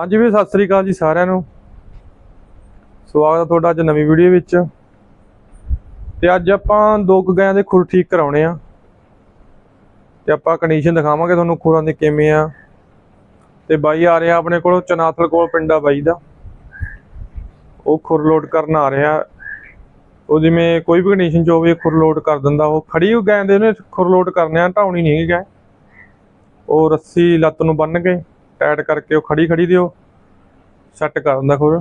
ਹਾਂਜੀ ਵੀ ਸਤਿ ਸ੍ਰੀ ਅਕਾਲ ਜੀ ਸਾਰਿਆਂ ਨੂੰ। ਸਵਾਗਤ ਹੈ ਤੁਹਾਡਾ ਅੱਜ ਨਵੀਂ ਵੀਡੀਓ ਵਿੱਚ। ਤੇ ਅੱਜ ਆਪਾਂ ਦੋ ਕੁ ਗਾਇਆਂ ਦੇ ਖੁਰ ਠੀਕ ਕਰਾਉਣੇ ਆ। ਤੇ ਆਪਾਂ ਕੰਡੀਸ਼ਨ ਦਿਖਾਵਾਂਗੇ ਤੁਹਾਨੂੰ ਖੁਰਾਂ ਦੀ ਕਿਵੇਂ ਆ। ਤੇ ਬਾਈ ਆ ਰਿਹਾ ਆਪਣੇ ਕੋਲ ਚਨਾਥਲ ਕੋਲ, ਪਿੰਡਾ ਬਾਈ ਦਾ। ਉਹ ਖੁਰ ਲੋਡ ਕਰਨ ਆ ਰਿਹਾ। ਉਹ ਜਿਵੇਂ ਕੋਈ ਵੀ ਕੰਡੀਸ਼ਨ ਚ ਹੋਵੇ, ਖੁਰ ਲੋਡ ਕਰ ਦਿੰਦਾ। ਉਹ ਖੜੀ ਹੋ ਗਏ ਦੇ ਉਹਨੇ ਖੁਰ ਲੋਡ ਕਰਨੇ ਆ ਢਾਉਣੀ ਨਹੀਂ ਹੈਗਾ ਉਹ ਰੱਸੀ ਲੱਤ ਨੂੰ ਬੰਨ ਕੇ ਟਾਈਟ ਕਰਕੇ ਉਹ ਖੜੀ ਖੜੀ ਦਿਓ, ਸੈੱਟ ਕਰ ਦਿੰਦਾ ਖੁਰ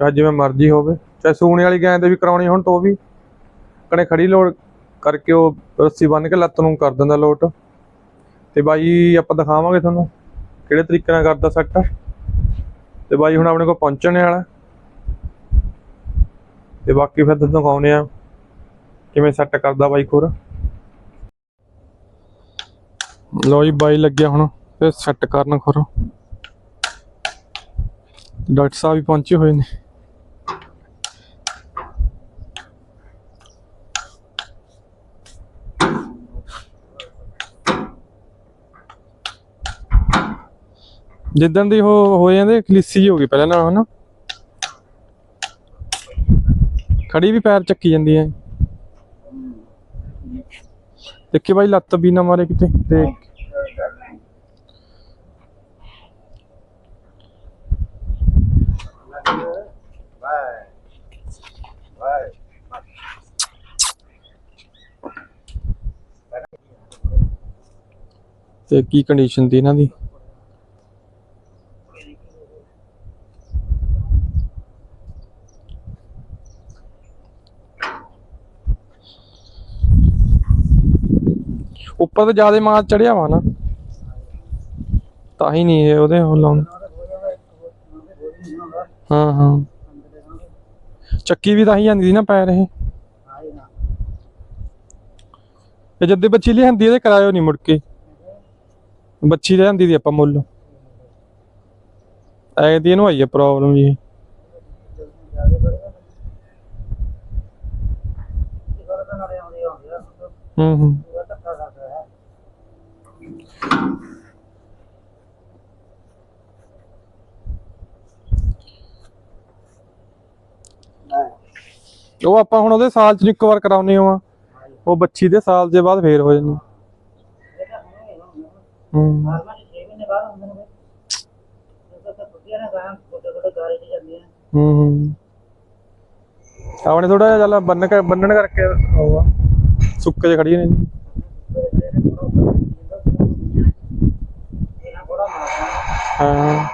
ਚਾਹੇ ਜਿਵੇਂ ਮਰਜ਼ੀ ਹੋਵੇ, ਚਾਹੇ ਸੂਣੇ ਵਾਲੀ ਗੈਂ ਤੇ ਵੀ ਕਰਾਉਣੀ ਹੁਣ ਤੋਂ ਵੀ। ਕਣੇ ਖੜੀ ਲੋਡ ਕਰਕੇ ਉਹ ਰੱਸੀ ਬੰਨ ਕੇ ਲੱਤ ਨੂੰ ਕਰ ਦਿੰਦਾ ਲੋਟ। ਤੇ ਬਾਈ ਆਪਾਂ ਦਿਖਾਵਾਂਗੇ ਤੁਹਾਨੂੰ ਕਿਹੜੇ ਤਰੀਕੇ ਨਾਲ ਕਰਦਾ ਸੈੱਟ। ਤੇ ਬਾਈ ਹੁਣ ਆਪਣੇ ਕੋਲ ਪਹੁੰਚਣ ਵਾਲਾ। ਤੇ ਬਾਕੀ ਫਿਰ ਤੁਹਾਨੂੰ ਦਿਖਾਉਨੇ ਆ ਕਿਵੇਂ ਸੈੱਟ ਕਰਦਾ ਬਾਈ ਖੁਰ ਲੋ ਜੀ, ਬਾਈ ਲੱਗਿਆ ਹੁਣ। ਤੇ ਸੈੱਟ ਕਰਨ ਖੁਰ। ਡਾਕਟਰ ਸਾਹਿਬ ਵੀ ਪਹੁੰਚੇ ਹੋਏ ਨੇ। ਜਿੱਦਣ ਦੀ ਉਹ ਹੋ ਜਾਂਦੇ, ਖਲੀਸੀ ਹੋ ਗਈ ਪਹਿਲਾਂ ਨਾਲ ਹਨਾ। ਖੜੀ ਵੀ ਪੈਰ ਚੱਕੀ ਜਾਂਦੀ ਹੈ ਦੇਖੀ ਬਾਈ ਲੱਤ ਵੀ ਨਾ ਮਾਰੇ ਕਿਤੇ, ਦੇਖ। ਤੇ ਕੀ ਕੰਡੀਸ਼ਨ ਦੀ ਇਹਨਾਂ ਦੀ? ਉੱਪਰ ਤੇ ਜ਼ਿਆਦਾ ਮਾਰ ਚੜਿਆ ਵਾ ਨਾ। ਤਾਂ ਹੀ ਨਹੀਂ ਇਹ ਉਹਦੇ ਉਹ ਲਾਉਂ ਹਾਂ ਹਾਂ। ਚੱਕੀ ਵੀ ਤਾਂ ਹੀ ਜਾਂਦੀ ਸੀ ਨਾ ਪੈਰ ਇਹ। ਇਹ ਜਦ ਦੀ ਬੱਚੀ ਲਿਆਂਦੀ ਇਹਦੇ ਕਰਾਇਓ ਨਹੀਂ ਮੁੜ ਕੇ। ਬੱਚੀ ਲਿਆਂਦੀ ਦੀ ਆਪਾਂ ਮੁੱਲ। ਐ ਦੀ ਇਹਨੂੰ ਆਈ ਹੈ ਪ੍ਰੋਬਲਮ ਜੀ। ਹੂੰ ਹੂੰ। ਉਹ ਆਪਾਂ ਹੁਣ ਉਹਦੇ ਸਾਲ ਚ ਇੱਕ ਵਾਰ ਕਰਾਉਨੇ ਆ ਉਹ ਬੱਚੀ ਦੇ ਸਾਲ ਦੇ ਬਾਅਦ ਫੇਰ ਹੋ ਜਾਂਦੀ। ਹੂੰ ਹੂੰ ਹੂੰ ਆਪਣੇ ਥੋੜਾ ਜਿਹਾ ਚੱਲ ਬੰਨ ਕੇ ਬੰਨਣ ਕਰਕੇ ਹੋਊਗਾ ਸੁੱਕੇ ਜਿਹੇ ਖੜੀ ਨੇ ਹਾਂ।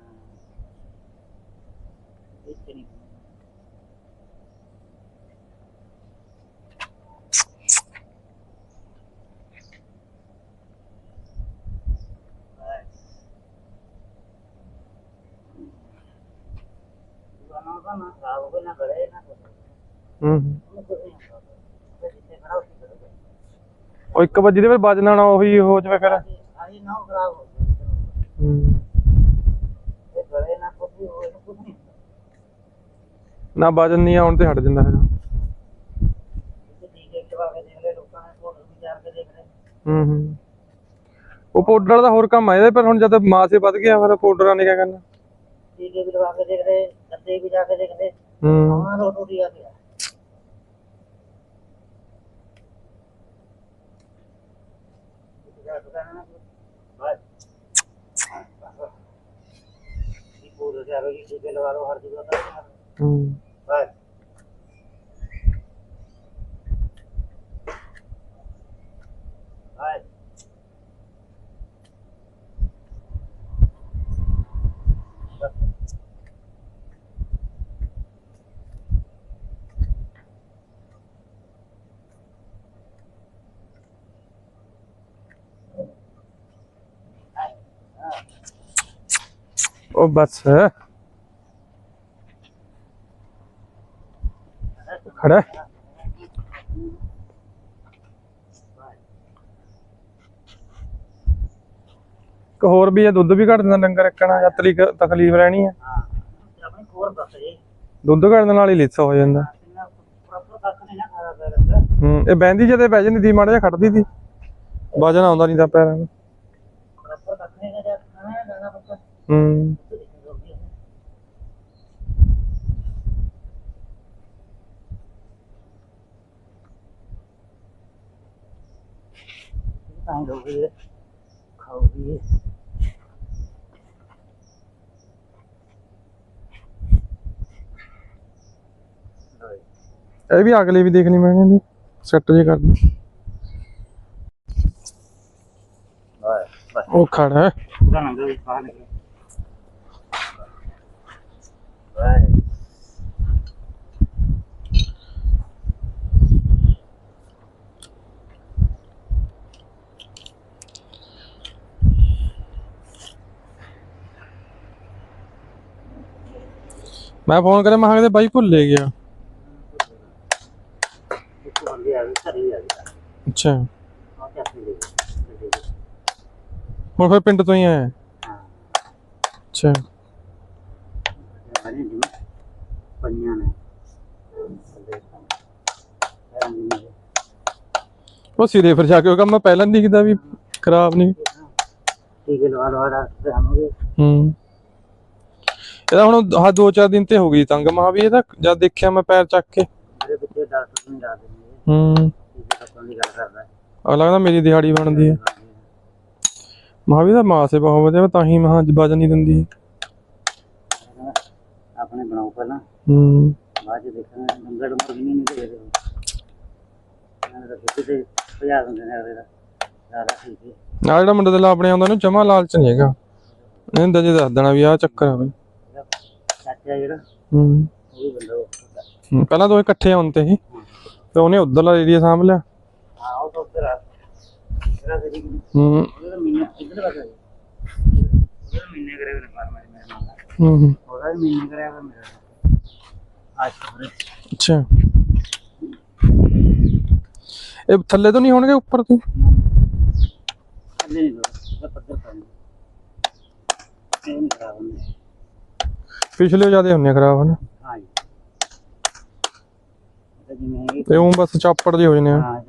ਹੂੰ। ਹੂੰ। ਉਹ ਇੱਕ ਵਜੇ ਦੇ ਵਿੱਚ ਵੱਜਣਾ ਨਾ ਉਹੀ ਹੋ ਜਾਵੇ ਫਿਰ। ਹੂੰ। ਨਾ ਵਜਨ ਨਹੀਂ ਆਉਣ ਤੇ ਹਟ ਜਾਂਦਾ ਫਿਰ। ਹੂੰ ਹੂੰ। ਉਹ ਪਾਊਡਰ ਦਾ ਹੋਰ ਕੰਮ ਆ ਇਹਦੇ ਪਰ ਹੁਣ ਜਦ ਮਾਸੇ ਵੱਧ ਗਿਆ ਫਿਰ ਪਾਊਡਰਾਂ ਨੇ ਕੀ ਕਰਨਾ? ਟੀਕੇ ਵੀ ਲਵਾ ਕੇ ਦੇਖਦੇ ਗੱਦੇ ਵੀ ਜਾ ਕੇ ਦੇਖਦੇ। ਹੂੰ। ਉਹਨਾਂ ਨੂੰ ਟੁੱਟੀ ਆ ਗਿਆ ਜਾਵੇ ਜੀ ਟੀਕੇ ਲਵਾ ਲਓ ਹਰ ਜਗ੍ਹਾ ਤਾਂ ਹੂੰ। ਬਸ। ਉਹ ਬਸ। ਖੜਾ। ਇੱਕ ਹੋਰ ਵੀ ਹੈ ਦੁੱਧ ਵੀ ਘੱਟ ਦਿੰਦਾ ਡੰਗਰ ਰੱਖਣਾ ਜਾਂ ਤਕਲੀਫ ਤਕਲੀਫ ਰਹਿਣੀ ਹੈ ਦੁੱਧ ਘੱਟਣ ਨਾਲ ਹੀ ਲਿੱਸਾ ਹੋ ਜਾਂਦਾ। ਕਿੰਨਾ ਪ੍ਰੋਪਰ ਕੱਖ ਹੂੰ, ਇਹ ਬੈੰਦੀ ਜਦੇ ਬਹਿ ਜਾਂਦੀ ਦੀ ਮਾੜਾ ਜਿਹਾ ਖੜਦੀ ਸੀ ਵਜਨ ਆਉਂਦਾ ਨਹੀਂ ਤਾਂ ਪੈਰਾਂ ਨੂੰ। ਹੂੰ ਤਾਂ ਹੀ ਲੋਗੀ ਖਾਓਗੀ ਇਹ ਵੀ ਅਗਲੇ ਵੀ ਦੇਖਣੀ ਮੈਨੇ ਦੀ। ਸੈੱਟ ਜੇ ਕਰਦੀ ਉਹ ਖੜਾ ਹੈ। ਨੰਗਾ ਵੀ ਬਾਹਰ ਨਿਕਲ ਮੈਂ ਫੋਨ ਕਰਿਆ ਮੈਂ ਕਿਹਾ ਕਿਤੇ ਬਾਈ ਭੁੱਲੇ ਗਿਆ। ਅੱਛਾ। ਹੁਣ ਫਿਰ ਪਿੰਡ ਤੋਂ ਹੀ ਆਇਆ। ਅੱਛਾ। ਉਹ ਸਿਰੇ ਫਿਰ ਜਾ ਕੇ ਉਹ ਕੰਮ ਮੈਂ ਪਹਿਲਾਂ ਨੀ ਦਿਖਦਾ ਵੀ ਖਰਾਬ ਨਹੀਂ ਠੀਕ ਹੈ ਲਵਾ ਲਵਾ ਰੱਖਦੇ ਹਮਗੇ ਹੂੰ। ਇਹਦਾ ਹੁਣ ਆਹ ਦੋ ਚਾਰ ਦਿਨ ਤੇ ਹੋ ਗਈ ਤੰਗ। ਮਹਾ ਵੀ ਇਹਦਾ ਜਦ ਦੇਖਿਆ ਮੈਂ ਪੈਰ ਚੱਕ ਕੇ। ਮੇਰੇ ਬੱਚੇ ਡਾਕਟਰ ਨੂੰ ਜਾ ਦਿੰਦੇ ਹੂੰ ਠੀਕ ਹੈ। ਡਾਕਟਰ ਦੀ ਗੱਲ ਕਰਦਾ। ਆ ਲੱਗਦਾ ਮੇਰੀ ਦਿਹਾੜੀ ਬਣਦੀ ਹੈ। ਮਹਾ ਵੀ ਦਾ ਮਾਸ ਹੈ ਬਹੁਤ ਵਧੀਆ ਤਾਂ ਹੀ ਮਹਾ ਵਜਨ ਨਹੀਂ ਦਿੰਦੀ। ਆਪਣੇ ਬਣਾਓ ਪਹਿਲਾਂ। ਹੂੰ। ਬਾਅਦ ਚ ਦੇਖਾਂਗੇ। ਨੰਗੜ ਵੀ ਨਹੀਂ ਨਿਕਲੇ ਇਹਨਾਂ ਦਾ ਸਿੱਧੇ ਤੇ ਭਜਾ ਦਿੰਦੇ ਨੇ ਅਗਲੇ ਦਾ। ਜ਼ਿਆਦਾ ਠੀਕ ਹੈ। ਆ ਜਿਹੜਾ ਮੁੰਡਾ ਆਪਣੇ ਆਉਂਦਾ ਨੂੰ ਜਮਾ ਲਾਲਚ ਨਹੀਂ ਹੈਗਾ ਇਹਨੇ ਦੱਸ ਦੇਣਾ ਵੀ ਆਹ ਚੱਕਰ ਆ ਬਈ। ਚਾਚਾ ਜਿਹੜਾ ਹੂੰ। ਉਹ ਵੀ ਬੰਦਾ ਉਹ ਹੂੰ, ਪਹਿਲਾਂ ਦੋਵੇਂ ਇਕੱਠੇ ਆਉਣ ਤੇ ਸੀ ਤੇ ਉਹਨੇ ਉਧਰਲਾ ਏਰੀਆ ਸਾਂਭ ਲਿਆ। ਹਾਂ ਉਹ ਤਾਂ ਉੱਧਰ ਆ। ਜਿਹੜਾ ਤੇਰੀ ਹੂੰ। ਉਹਦਾ ਤਾਂ ਮਹੀਨੇ ਇੱਧਰ ਗਿਆ ਉਹਦਾ ਮਹੀਨੇ ਕਰੇ ਨੇ ਪਰ ਮੈਂ ਮੇਰੇ ਨਾਲ। ਹੂੰ ਹੂੰ, ਉਹਦਾ ਵੀ ਮਹੀਨੇ ਕਰਿਆ ਵਾ ਮੇਰਾ ਅੱਜ ਅੱਛਾ। ਇਹ ਥੱਲੇ ਤੋਂ ਨਹੀਂ ਹੋਣਗੇ ਉੱਪਰ ਤੋਂ? ਨਹੀਂ ਦੋ ਉਹਦਾ ਪੱਧਰ ਪਾਣੀ ਇਹ ਨਹੀਂ ਖਰਾਬ ਹੁੰਦੇ। ਪਿਛਲੇ ਜਿਆਦੇ ਹੁੰਨੇ ਖਰਾਬ ਹਨ? ਹਾਂ ਜੀ ਇਹ ਜਿਵੇਂ ਤੇ ਉਹ ਬਸ ਚਾਪੜ ਜਿਹੇ ਹੋ ਜਨੇ ਆ। ਹਾਂ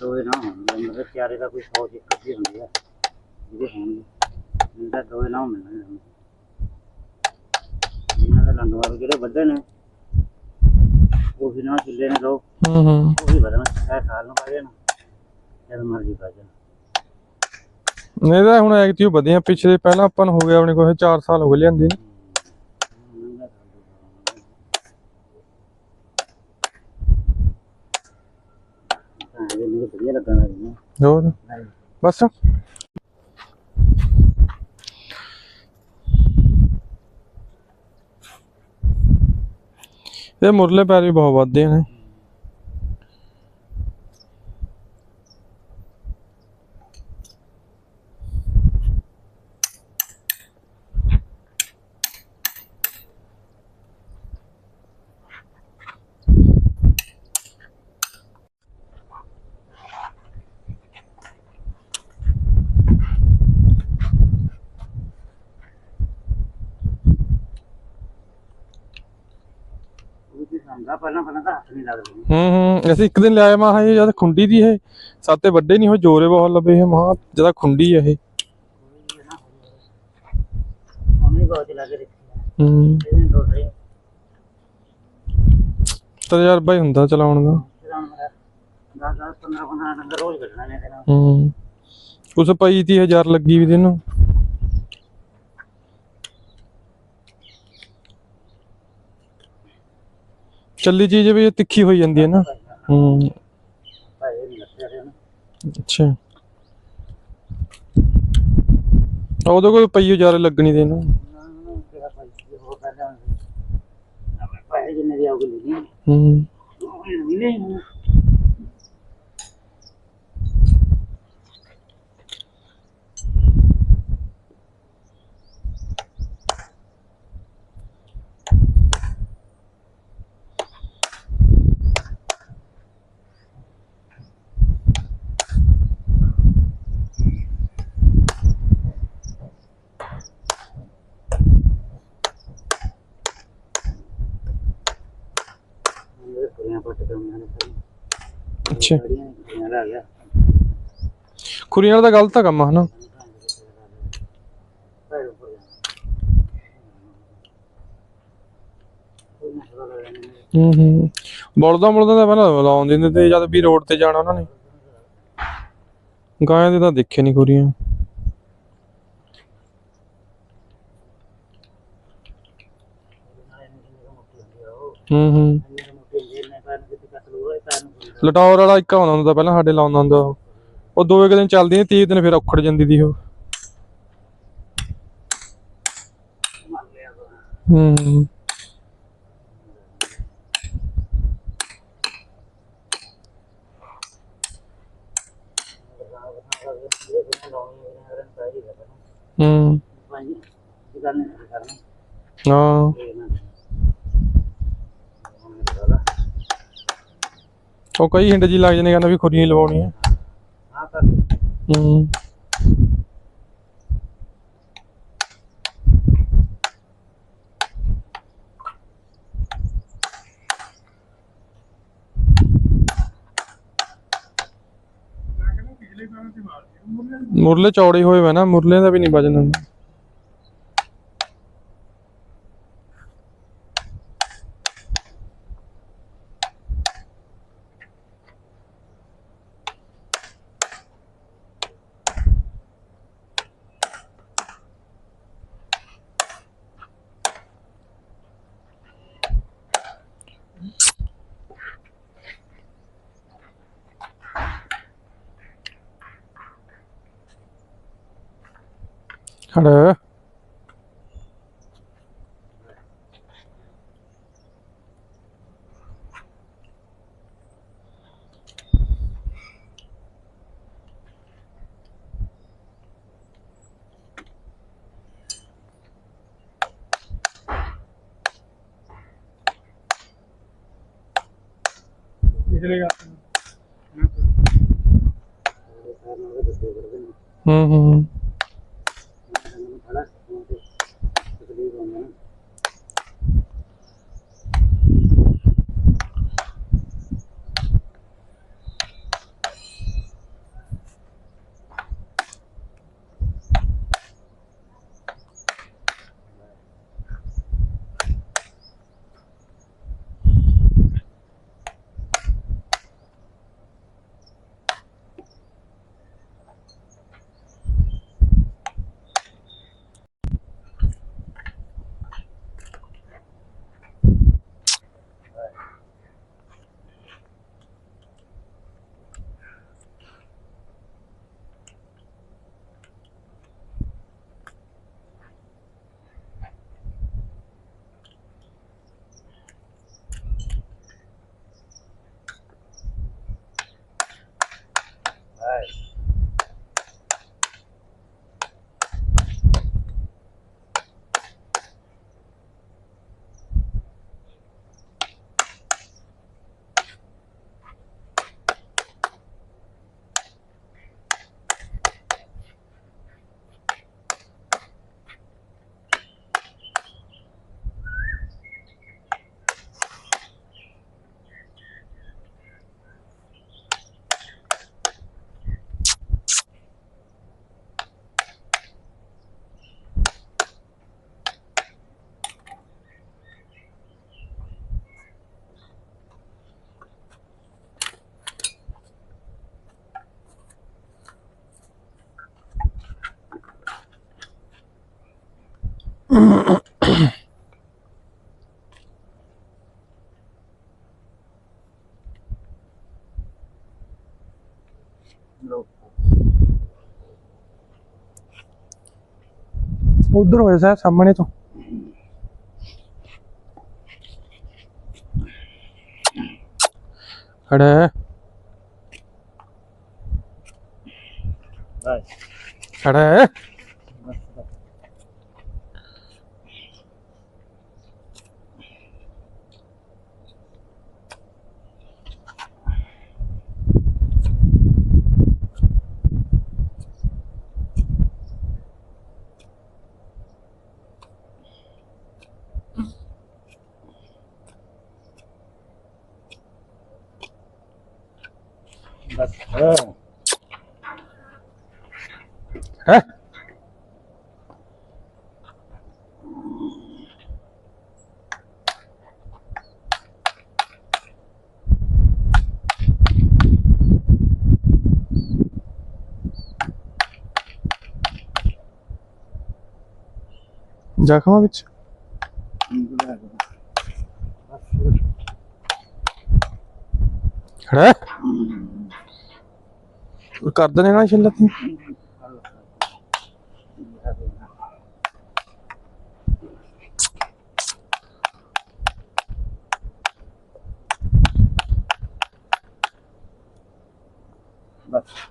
ਦੋਏ ਨਾ ਹੋਣ ਮਤਲਬ ਚਾਰੇ ਦਾ ਕੋਈ ਸੌ ਇੱਕ ਅੱਧੀ ਹੁੰਦੀ ਆ ਜਿਹਦੇ ਹੋਣਗੇ ਇਹਦਾ ਦੋਏ ਨਾ ਮਿਲਣਗੇ ਸਾਨੂੰ। ਇਹਨਾਂ ਦੇ ਲੰਡਵਾ ਵੀ ਜਿਹੜੇ ਵੱਡੇ ਨੇ ਉਹ ਵੀ ਨਾ ਕਿੱਲੇ ਨੇ ਲੋਕ ਹੂੰ ਹੂੰ। ਉਹ ਵੀ ਵਧਣਾ ਚਾਹੇ ਸਾਲ ਨੂੰ ਪਾ ਜਾਣ। ਜਦ ਮਰਜ਼ੀ ਪਾ ਨਹੀਂ ਤਾਂ ਹੁਣ ਐਕਟਿਵ ਵਧੀਆ। ਪਿਛਲੇ ਪਹਿਲਾਂ ਆਪਾਂ ਨੂੰ ਹੋ ਗਿਆ ਆਪਣੇ ਕੋਲ 4 ਸਾਲ ਹੋ ਗਏ ਲਿਆਂਦੀ ਨੂੰ। ਹਾਂ ਇਹ ਮੈਨੂੰ ਵਧੀਆ ਲੱਗਾ ਨਾ। ਹੋਰ? ਬਸ। ਇਹ ਮੁਰਲੇ ਪੈਰ ਵੀ ਬਹੁਤ ਵੱਧਦੇ ਨੇ ਉਹ ਵੀ ਸਮਝਾ ਪਹਿਲਾਂ ਪਹਿਲਾਂ ਤਾਂ ਹੱਥ ਨਹੀਂ ਲੱਗਦੇ ਹੂੰ ਹੂੰ ਅਸੀਂ ਇੱਕ ਦਿਨ ਲਿਆਏ ਮਾ ਇਹ ਜਦ ਖੁੰਡੀ ਦੀ ਇਹ ਸਾਤੇ ਵੱਡੇ ਨਹੀਂ ਹੋ ਜੋਰੇ ਬਹੁਤ ਲੱਭੇ ਇਹ ਮਾ ਜਦਾ ਖੁੰਡੀ ਇਹ। ਹੂੰ। ਤਜਰਬਾ ਹੀ ਹੁੰਦਾ ਚਲਾਉਣ ਦਾ। ਜਿਹੜਾ ਮੇਰਾ 10 10 15 15 ਡੰਗਰ ਰੋਜ਼ ਕੱਢਣਾ ਨੇ ਇਹਦੇ ਨਾਲ। ਹੂੰ। ਉਸ ਪਈ ਤੀ ਹਜ਼ਾਰ ਲੱਗੀ ਵੀ ਤੈਨੂੰ। ਚੱਲੀ ਚੀਜ਼ ਵੀ ਤਿੱਖੀ ਹੋਈ ਜਾਂਦੀ ਹੈ ਨਾ। ਹੂੰ। ਅੱਛਾ। ਉਹਦੇ ਕੋਲ ਪਈ ਹਜ਼ਾਰ ਲੱਗਣੀ ਤੇ ਇਹਨੂੰ। ਹੋ ਕਰ ਲਿਆ ਆਪਣੇ ਪੈਸੇ ਜਿੰਨੇ ਦੀ ਆਉਗੇ ਲੈ ਲਈ ਹੂੰ ਉਹ ਮਿਲੇ ਹੀ ਨਹੀਂ ਅੱਛਾ। ਕੁੜੀਆਂ ਵਾਲਾ ਤਾਂ ਗਲਤ ਆ ਕੰਮ ਹਨਾ? ਹੂੰ ਹੂੰ। ਬੋਲਦਾ ਬੋਲਦਾ ਤਾਂ ਪਹਿਲਾਂ ਲਾਉਣ ਦਿੰਦੇ ਤੇ ਜਦ ਵੀ ਰੋਡ ਤੇ ਜਾਣਾ ਉਹਨਾਂ ਨੇ। ਗਾਇਆਂ ਦੇ ਤਾਂ ਦੇਖੇ ਨਹੀਂ ਖੁਰੀਆਂ ਹੂੰ ਹੂੰ ਮੇਰੇ ਮੋਟੇ ਜੇਲ ਨੇ ਪੈਰ ਨੂੰ ਕਿਤੇ ਕੱਟ ਲੂਗਾ ਇਹ ਪੈਰ ਨੂੰ ਪੂਰੀ ਲਟੌਰ ਵਾਲਾ ਇੱਕ ਆਉਂਦਾ ਹੁੰਦਾ ਪਹਿਲਾਂ ਸਾਡੇ ਲਾਉਂਦਾ ਹੁੰਦਾ ਉਹ। ਦੋ ਇੱਕ ਦਿਨ ਚੱਲਦੀ ਨਹੀਂ 30 ਦਿਨ ਫਿਰ ਔਖੜ ਜਾਂਦੀ ਦੀ ਉਹ। ਹੂੰ। ਹੈ। ਹੈ ਹੂੰ ਭਾਈ ਇਹ ਗੱਲ ਨਹੀਂ ਕਰਨੀ ਹਾਂ ਇਹ ਨਾ ਹੁਣ ਮੇਰਾ ਉਹ ਕਈ ਹਿੰਡ ਜੀ ਲੱਗ ਜਾਂਦੇ ਕਹਿੰਦਾ ਵੀ ਖੁਰੀਆਂ ਹੀ ਲਵਾਉਣੀ ਹੈ ਹਾਂ ਕਰ ਹੂੰ। ਮੁਰਲੇ ਚੌੜੇ ਹੋਏ ਵੇ ਨਾ ਮੁਰਲੇ ਦਾ ਵੀ ਨਹੀਂ ਵਜਨ ਹੁੰਦਾ ਖੜ ਪਿਛਲੇ ਗੱਲ ਉਧਰ ਹੋਏ ਸਾ ਸਾਹਮਣੇ ਤੋਂ। ਖੜਾ ਬਾਏ ਖੜਾ ਹੈ ਜ਼ਖਮਾਂ ਵਿੱਚ ਖੜਾ ਕਰ ਦਨੇ ਨਾ ਛਿੱਲਤ ਨੂੰ ਬਸ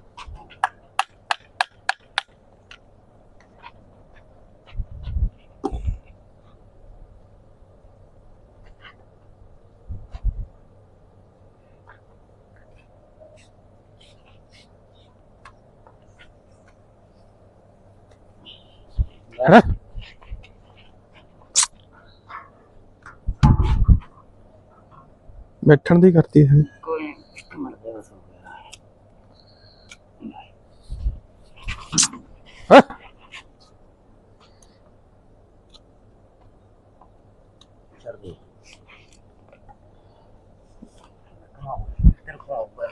ਖੜਾ ਬੈਠਣ ਦੀ ਕਰਤੀ ਸੀ ਕੋਈ ਮਰ ਗਿਆ ਬਸ ਹੋ ਗਿਆ ਹੈਂ? ਛੱਡ ਦੇ ਤੇਰੇ ਕੋਲ ਆਊਗਾ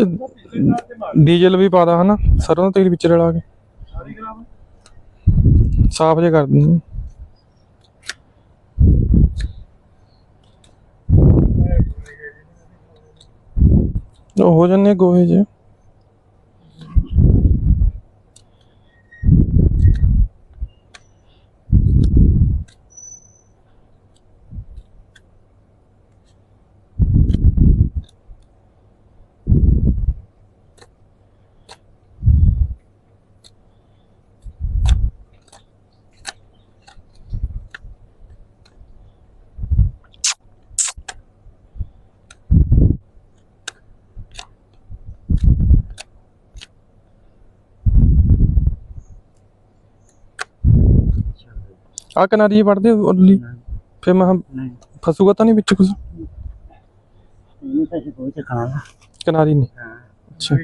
ਚ ਡੀਜ਼ਲ ਵੀ ਪਾਦਾ ਹਨਾ, ਸਰੋਂ ਦਾ ਤੇਲ ਵਿੱਚ ਰਲਾ ਕੇ। ਸਾਫ਼ ਜੇ ਕਰ ਦਿੰਦੇ। ਹੋ ਜੰਨੇ ਗੋਹੇ ਜੇ। ਆ ਕਿਨਾਰੀ ਵੜਦੇ ਉਰਲੀ ਫੇ ਮੈਂ ਕਿਹਾ ਨਹੀਂ। ਫਸੂਗਾ ਤਾਂ ਨਹੀਂ ਵਿੱਚ ਕੁਝ ਇਹ ਤਾਂ ਅਸੀਂ ਕੋਈ ਚੱਕਣਾ ਕਿਨਾਰੀ ਨਹੀਂ। ਹਾਂ। ਅੱਛਾ।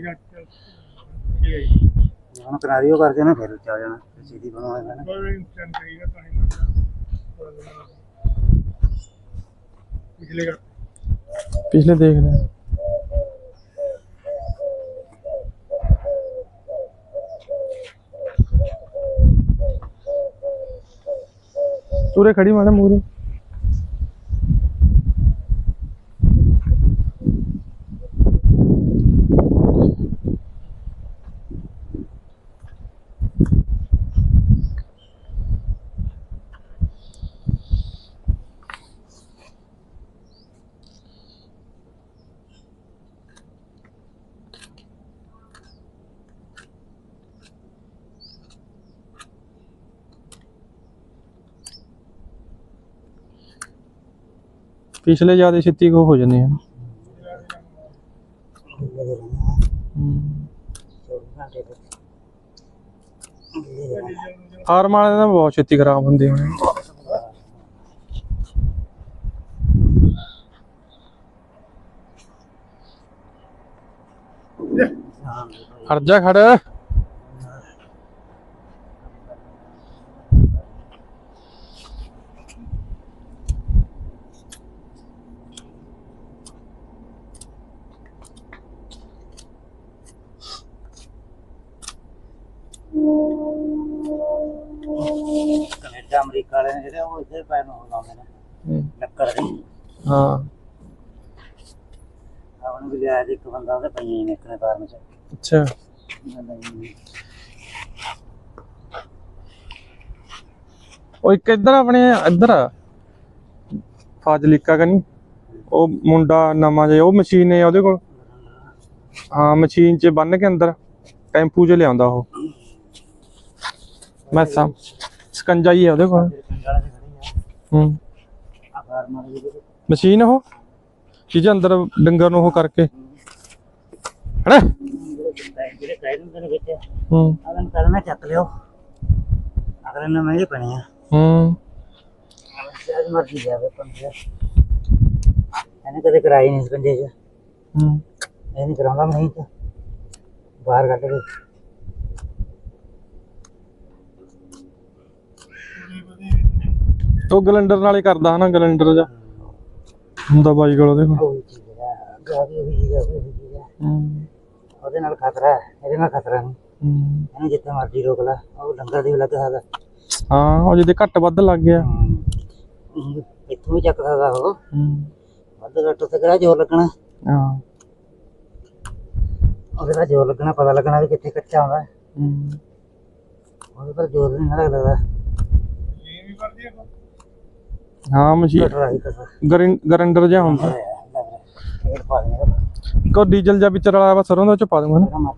ਹੁਣ ਕਰਾਰੀਓ ਕਰਕੇ ਨਾ ਫਿਰ ਉੱਚਾ ਹੋ ਜਾਣਾ ਫਿਰ ਸਿੱਧੀ ਬਣਾਉਣਾ ਨਾ ਪਿਛਲੇ ਦੇਖ ਲੈ। ਉਰੇ ਖੜੀ ਮਾੜਾ ਮੂਰੇ ਪਿਛਲੇ ਜ਼ਿਆਦਾ ਛੇਤੀ ਕੋ ਹੋ ਜਾਂਦੇ ਹਨ ਹਾਰ ਮਾਲੇ ਦਾ ਬਹੁਤ ਛੇਤੀ ਖਰਾਬ ਹੁੰਦੇ ਹਨ ਹਟ ਖੜ। ਦੇ। ਹਾਂ। ਆਉਣ ਵੀ ਲਿਆ ਜੀ ਇੱਕ ਬੰਦਾ ਉਹਦੇ ਪਈਆਂ ਹੀ ਨੇ ਇੱਕ ਨੇ ਫਾਰਮ ਚ। ਅੱਛਾ। ਉਹ ਇੱਕ ਇੱਧਰ ਆਪਣੇ ਇੱਧਰ ਆ। ਫਾਜ਼ਿਲਿਕਾ ਕਨੀ ਉਹ ਮੁੰਡਾ ਨਵਾਂ ਜਿਹਾ ਉਹ ਮਸ਼ੀਨ ਹੈ ਉਹਦੇ ਕੋਲ। ਹਾਂ ਮਸ਼ੀਨ 'ਚ ਬੰਨ ਕੇ ਅੰਦਰ ਟੈਂਪੂ 'ਚ ਲਿਆਉਂਦਾ ਉਹ। ਮੈਸਾਂ ਸਕੰਜਾ ਹੀ ਹੈ ਉਹਦੇ ਕੋਲ। ਪਿੰਡ ਵਾਲੇ ਦੇ ਖੜੇ ਹੂੰ। ਮਸ਼ੀਨ ਉਹ? ਜਿਹਦੇ ਅੰਦਰ ਡੰਗਰ ਨੂੰ ਉਹ ਕਰਕੇ। ਹਣਾ? ਜਿਹੜੇ ਕਹਿ ਦਿੰਦੇ ਨੇ ਵਿੱਚ ਹੂੰ। ਅਗਲੇ ਕਰਨਾ ਚੱਕ ਲਿਓ ਅਗਲੇ ਨੂੰ ਮਹਿੰਗੇ ਪਣੇ ਆ ਹੂੰ। ਜਦ ਮਰਜ਼ੀ ਜਾਵੇ ਪੰਜੇ ਇਹਨੇ ਕਦੇ ਕਰਾਈ ਨਹੀਂ ਸਕੰਜੇ ਚ ਹੂੰ। ਇਹ ਨਹੀਂ ਕਰਾਉਂਦਾ ਮੈਂ ਚ ਬਾਹਰ ਕੱਢ ਕੇ ਉਹ ਗਲੰਡਰ ਨਾਲ ਹੀ ਕਰਦਾ ਹਨਾ ਗਲੰਡਰ ਜਾ ਹੁੰਦਾ ਬਾਈ ਕੋਲ ਉਹਦੇ ਕੋਲ ਉਹੀ ਚੀਜ਼ ਹੈ ਗਾ ਵੀ ਉਹੀ ਚੀਜ਼ ਹੈ ਉਹੀ ਚੀਜ਼ ਹੈ। ਹੂੰ। ਉਹਦੇ ਨਾਲ ਖਤਰਾ ਹੈ ਇਹਦੇ ਨਾਲ ਖਤਰਾ ਨਹੀਂ। ਹੂੰ। ਇਹਨੂੰ ਜਿੱਥੇ ਮਰਜ਼ੀ ਰੋਕ ਲੈ ਉਹ ਡੰਗਰ ਦੀ ਵੀ ਲੱਗ ਸਕਦਾ ਹਾਂ ਉਹ ਜਿਹਦੇ ਘੱਟ ਵੱਧ ਲੱਗ ਗਿਆ। ਇੱਥੋਂ ਵੀ ਚੱਕ ਸਕਦਾ ਉਹ। ਹੂੰ। ਵੱਧ ਘੱਟ ਉੱਥੇ ਕਿਹੜਾ ਜ਼ੋਰ ਲੱਗਣਾ? ਹਾਂ। ਉਹਦੇ ਨਾਲ ਜ਼ੋਰ ਲੱਗਣਾ ਪਤਾ ਲੱਗਣਾ ਵੀ ਕਿੱਥੇ ਕੱਚਾ ਹੁੰਦਾ ਹੈ। ਹੂੰ ਉਹਦੇ ਪਰ ਜ਼ੋਰ ਨਹੀਂ ਲੱਗਦਾ। ਹਾਂ ਮਸ਼ੀਨ ਕਟਰਾ ਹੀ ਕਟਰਾ ਗਰੰਡਰ ਜਿਹਾ ਹੁੰਦਾ। ਕੋ ਡੀਜ਼ਲ ਜਾਂ ਵਿੱਚ ਰਲਾਇਆ ਵਾ ਸਰੋਂ ਦਾ ਚ ਪਾ ਦੂੰਗਾ ਨਾ।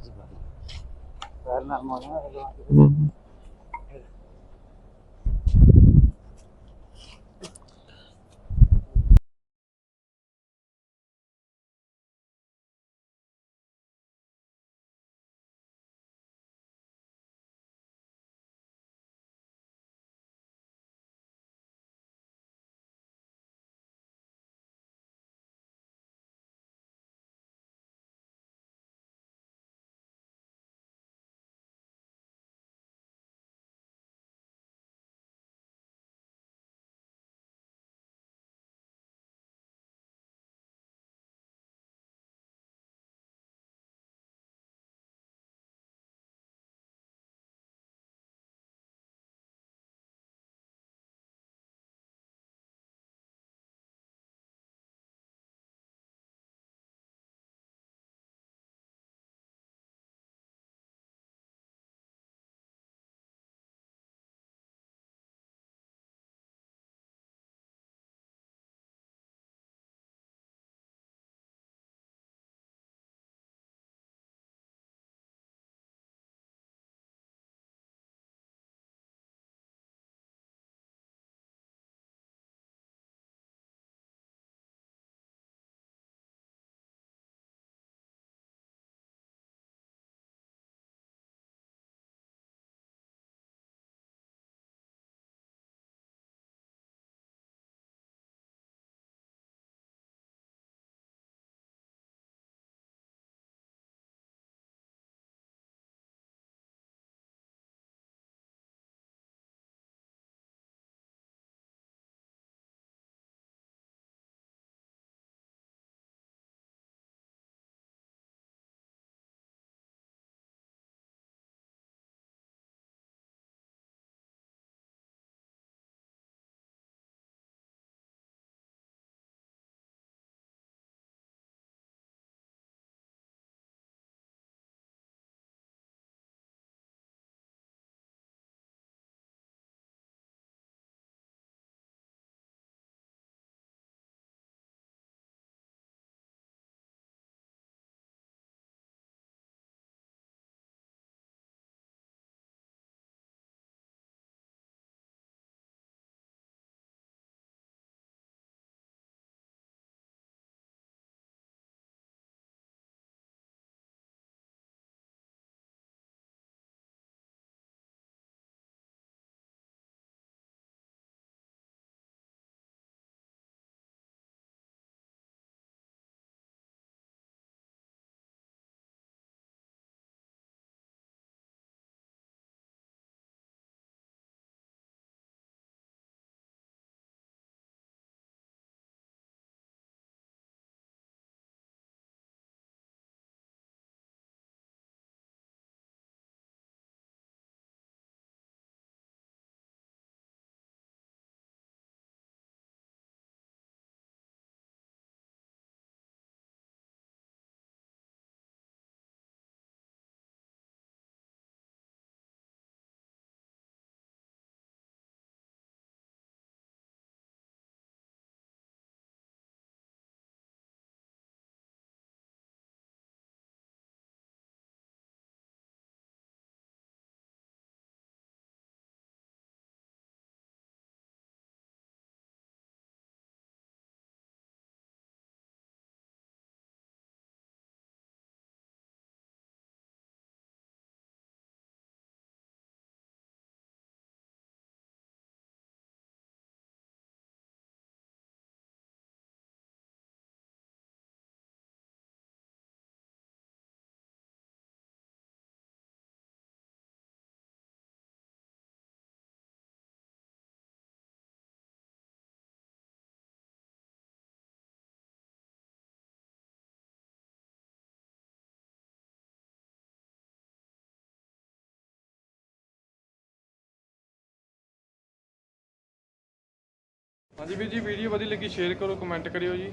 ਹਾਂਜੀ ਵੀਰ ਜੀ, ਵੀਡੀਓ ਵਧੀਆ ਲੱਗੀ ਸ਼ੇਅਰ ਕਰੋ ਕਮੈਂਟ ਕਰਿਓ ਜੀ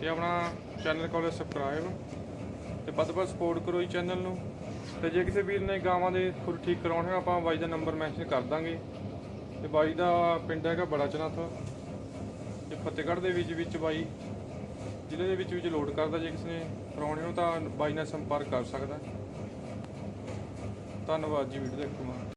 ਤੇ ਆਪਣਾ ਚੈਨਲ ਕੋਲ ਸਬਸਕ੍ਰਾਈਬ ਤੇ ਵੱਧ ਤੋਂ ਵੱਧ ਸਪੋਰਟ ਕਰੋ ਜੀ ਚੈਨਲ ਨੂੰ। ਤੇ ਜੇ ਕਿਸੇ ਵੀਰ ਨੇ ਗਾਵਾਂ ਦੇ ਖੁਰ ਠੀਕ ਕਰਾਉਣੇ ਹੋਣ, ਆਪਾਂ ਬਾਈ ਦਾ ਨੰਬਰ ਮੈਂਸ਼ਨ ਕਰ ਦਾਂਗੇ। ਤੇ ਬਾਈ ਦਾ ਪਿੰਡ ਹੈਗਾ ਬੜਾ ਚਨਾਥ ਤੇ ਫਤਿਹਗੜ੍ਹ ਦੇ ਵਿੱਚ ਵਿੱਚ ਬਾਈ ਜ਼ਿਲ੍ਹੇ ਦੇ ਵਿੱਚ ਵਿੱਚ ਲੋਡ ਕਰਦਾ, ਜੇ ਕਿਸੇ ਨੇ ਕਰਾਉਣੇ ਹੋ ਤਾਂ ਬਾਈ ਨਾਲ ਸੰਪਰਕ ਕਰ ਸਕਦਾ। ਧੰਨਵਾਦ ਜੀ ਵੀਡੀਓ ਦੇਖਣ